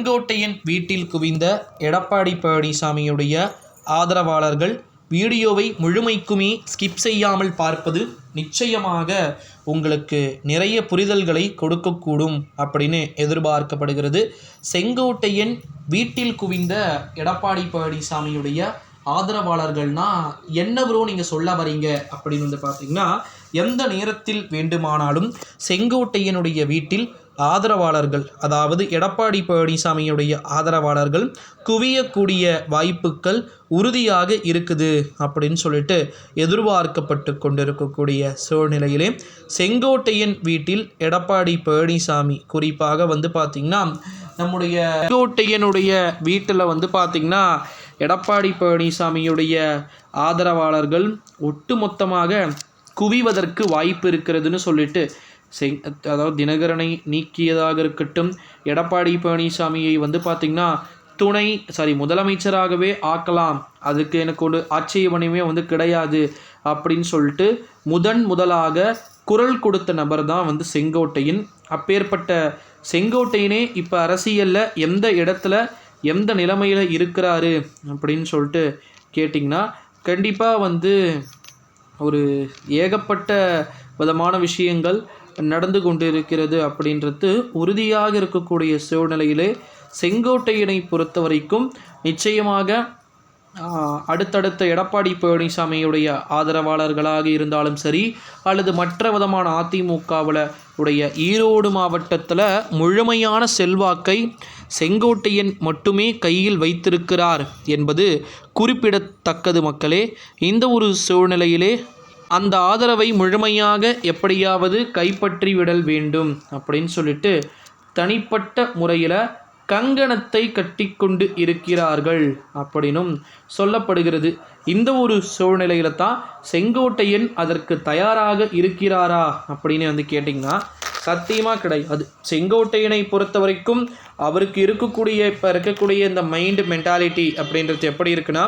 செங்கோட்டையன் வீட்டில் குவிந்த எடப்பாடி பழனிசாமியுடைய ஆதரவாளர்கள் வீடியோவை முழுமைக்குமே ஸ்கிப் செய்யாமல் பார்ப்பது நிச்சயமாக உங்களுக்கு நிறைய புரிதல்களை கொடுக்கக்கூடும் அப்படின்னு எதிர்பார்க்கப்படுகிறது. செங்கோட்டையன் வீட்டில் குவிந்த எடப்பாடி பழனிசாமியுடைய ஆதரவாளர்கள்னா என்ன ப்ரோ நீங்கள் சொல்ல வரீங்க அப்படின்னு வந்து பார்த்தீங்கன்னா எந்த நேரத்தில் வேண்டுமானாலும் செங்கோட்டையனுடைய வீட்டில் ஆதரவாளர்கள் அதாவது எடப்பாடி பழனிசாமியுடைய ஆதரவாளர்கள் குவியக்கூடிய வாய்ப்புகள் உறுதியாக இருக்குது அப்படின்னு சொல்லிட்டு எதிர்பார்க்கப்பட்டு கொண்டிருக்கக்கூடிய சூழ்நிலையிலே செங்கோட்டையன் வீட்டில் எடப்பாடி பழனிசாமி குறிப்பாக வந்து பார்த்திங்கன்னா நம்முடைய செங்கோட்டையனுடைய வீட்டில் வந்து பார்த்திங்கன்னா எடப்பாடி பழனிசாமியுடைய ஆதரவாளர்கள் ஒட்டுமொத்தமாக குவிவதற்கு வாய்ப்பு இருக்கிறதுன்னு சொல்லிட்டு செங் அதாவது தினகரனை நீக்கியதாக இருக்கட்டும் எடப்பாடி பழனிசாமியை வந்து பார்த்திங்கன்னா துணை சாரி முதலமைச்சராகவே ஆக்கலாம். அதுக்கு எனக்கு ஒரு ஆட்சேபனையுமே வந்து கிடையாது அப்படின்னு சொல்லிட்டு முதன் முதலாக குரல் கொடுத்த நபர் தான் வந்து செங்கோட்டையின். அப்பேற்பட்ட செங்கோட்டையனே இப்போ அரசியலில் எந்த இடத்துல எந்த நிலைமையில் இருக்கிறாரு அப்படின்னு சொல்லிட்டு கேட்டிங்கன்னா கண்டிப்பாக வந்து ஒரு ஏகப்பட்ட விதமான விஷயங்கள் நடந்து கொண்டிருக்கிறது அப்படின்றது உறுதியாக இருக்கக்கூடிய சூழ்நிலையிலே செங்கோட்டையனை பொறுத்த வரைக்கும் நிச்சயமாக அடுத்தடுத்த எடப்பாடி பழனிசாமியுடைய ஆதரவாளர்களாக இருந்தாலும் சரி அல்லது மற்ற விதமான அதிமுகவில் உடைய ஈரோடு மாவட்டத்தில் முழுமையான செல்வாக்கை செங்கோட்டையன் மட்டுமே கையில் வைத்திருக்கிறார் என்பது குறிப்பிடத்தக்கது மக்களே. இந்த ஒரு சூழ்நிலையிலே அந்த ஆதரவை முழுமையாக எப்படியாவது கைப்பற்றி விடல் வேண்டும் அப்படின்னு சொல்லிட்டு தனிப்பட்ட முறையில் கங்கணத்தை கட்டிக்கொண்டு இருக்கிறார்கள் அப்படின்னும் சொல்லப்படுகிறது. இந்த ஒரு சூழ்நிலையில தான் செங்கோட்டையன் அதற்கு தயாராக இருக்கிறாரா அப்படின்னு வந்து கேட்டிங்கன்னா சத்தியமாக கிடையாது. செங்கோட்டையனை பொறுத்த வரைக்கும் அவருக்கு இருக்கக்கூடிய இப்போ இருக்கக்கூடிய இந்த மைண்டு மென்டாலிட்டி அப்படின்றது எப்படி இருக்குன்னா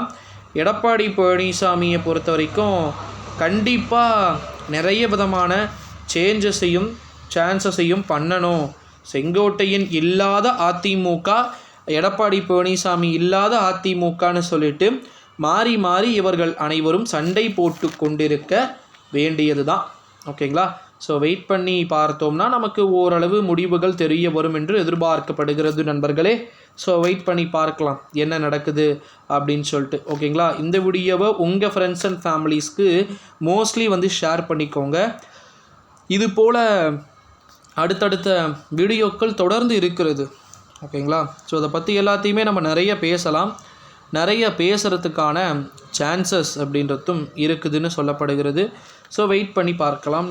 எடப்பாடி பழனிசாமியை பொறுத்த வரைக்கும் கண்டிப்பாக நிறைய விதமான சேஞ்சஸையும் சான்சஸையும் பண்ணணும். செங்கோட்டையன் இல்லாத அதிமுக எடப்பாடி பழனிசாமி இல்லாத அதிமுகன்னு சொல்லிட்டு மாறி மாறி இவர்கள் அனைவரும் சண்டை போட்டு கொண்டிருக்க வேண்டியது தான் ஓகேங்களா? ஸோ வெயிட் பண்ணி பார்த்தோம்னா நமக்கு ஓரளவு முடிவுகள் தெரிய வரும் என்று எதிர்பார்க்கப்படுகிறது நண்பர்களே. ஸோ வெயிட் பண்ணி பார்க்கலாம். என்ன நடக்குது அப்படின்னு சொல்லிட்டு. ஓகேங்களா இந்த வீடியோவை உங்கள் ஃப்ரெண்ட்ஸ் அண்ட் ஃபேமிலிஸ்க்கு மோஸ்ட்லி வந்து ஷேர் பண்ணிக்கோங்க. இது போல் அடுத்தடுத்த வீடியோக்கள் தொடர்ந்து இருக்கிறது. ஓகேங்களா ஸோ அதை பற்றி எல்லாத்தையுமே நம்ம நிறைய பேசலாம். நிறைய பேசுகிறதுக்கான சான்சஸ் அப்படின்றதும் இருக்குதுன்னு சொல்லப்படுகிறது. ஸோ வெயிட் பண்ணி பார்க்கலாம்.